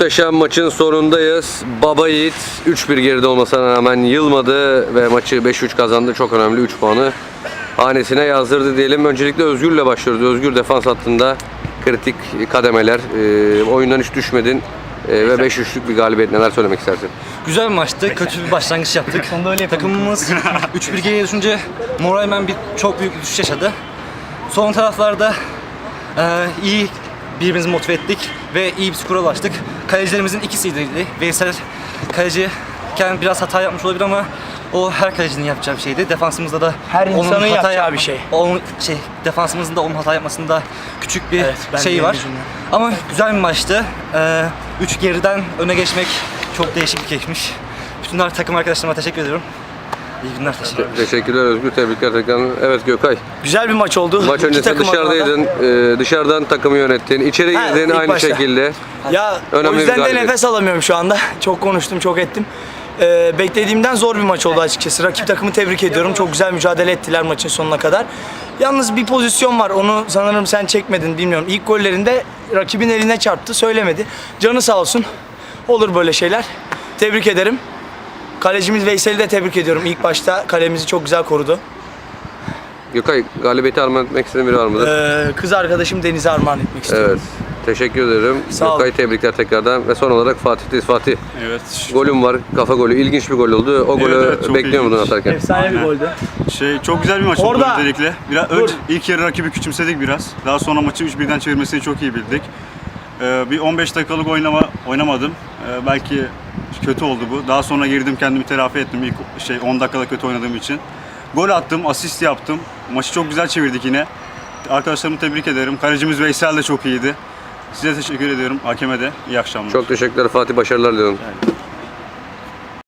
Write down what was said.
muhteşem maçın sonundayız. Baba Yiğit 3-1 geride olmasına rağmen yılmadı ve maçı 5-3 kazandı. Çok önemli 3 puanı hanesine yazdırdı diyelim. Öncelikle Özgür'le başlıyoruz. Özgür defans hattında kritik kademeler. Ee, oyundan hiç düşmedin Ee, ve 5-3'lük bir galibiyet. Neler söylemek istersin? Güzel bir maçtı. Kötü bir başlangıç yaptık. Takımımız 3-1 geriye düşünce moralmen bir çok büyük bir düşüş yaşadı. Son taraflarda e, iyi birbirimizi motive ettik ve iyi bir skora ulaştık. Kalecilerimizin ikisiydi. Veysel kaleci kendi biraz hata yapmış olabilir ama o her kalecinin yapacağı bir şeydi. Defansımızda da Her insanın yapacağı bir şey. Onun şey defansımızın da onun hata yapmasında küçük bir Evet, şey var. düşünüyorum. Ama güzel bir maçtı. 3 geriden öne geçmek çok değişik bir keyifmiş. Bütün takım arkadaşlarıma teşekkür ediyorum. İyi günler teşekkür ederim. Teşekkürler Özgür. Tebrikler tekrar. Evet Gökay. Güzel bir maç oldu. Maç İki öncesi takım dışarıdaydın. Ee, dışarıdan takımı yönettin. İçeri Ha, girdin ilk aynı başta. şekilde. Ya Önemli o bir yüzden de galibiyet. nefes alamıyorum şu anda. Çok konuştum, çok ettim. Ee, beklediğimden zor bir maç oldu açıkçası. Rakip takımı tebrik ediyorum. Çok güzel mücadele ettiler maçın sonuna kadar. Yalnız bir pozisyon var. Onu sanırım sen çekmedin bilmiyorum. İlk gollerinde rakibin eline çarptı. Söylemedi. Canı sağ olsun. Olur böyle şeyler. Tebrik ederim. Kalecimiz Veysel'i de tebrik ediyorum. İlk başta kalemizi çok güzel korudu. Gökay galibiyeti armağan etmek istediğin biri var mıdır? Ee, kız arkadaşım Deniz'e armağan etmek istiyorum. Evet. Teşekkür ederim. Sağ ol. Gökay tebrikler tekrardan. Ve son olarak Fatih'teyiz. Fatih. Evet. Golüm var. Kafa golü. İlginç bir gol oldu. O golü evet, çok bekliyor muydun ilginç. atarken? Efsane bir Aynen. goldü. Şey çok güzel bir maç oldu Orada. öncelikle. Biraz Dur. önce ilk yarı rakibi küçümsedik biraz. Daha sonra maçı 3-1'den çevirmesini çok iyi bildik. Ee, bir 15 dakikalık oynama oynamadım. Ee, belki kötü oldu bu. Daha sonra girdim kendimi telafi ettim ilk şey 10 dakikada kötü oynadığım için. Gol attım, asist yaptım. Maçı çok güzel çevirdik yine. Arkadaşlarımı tebrik ederim. Kalecimiz Veysel de çok iyiydi. Size teşekkür ediyorum. Hakeme de iyi akşamlar. Çok teşekkürler Fatih. Başarılar diliyorum.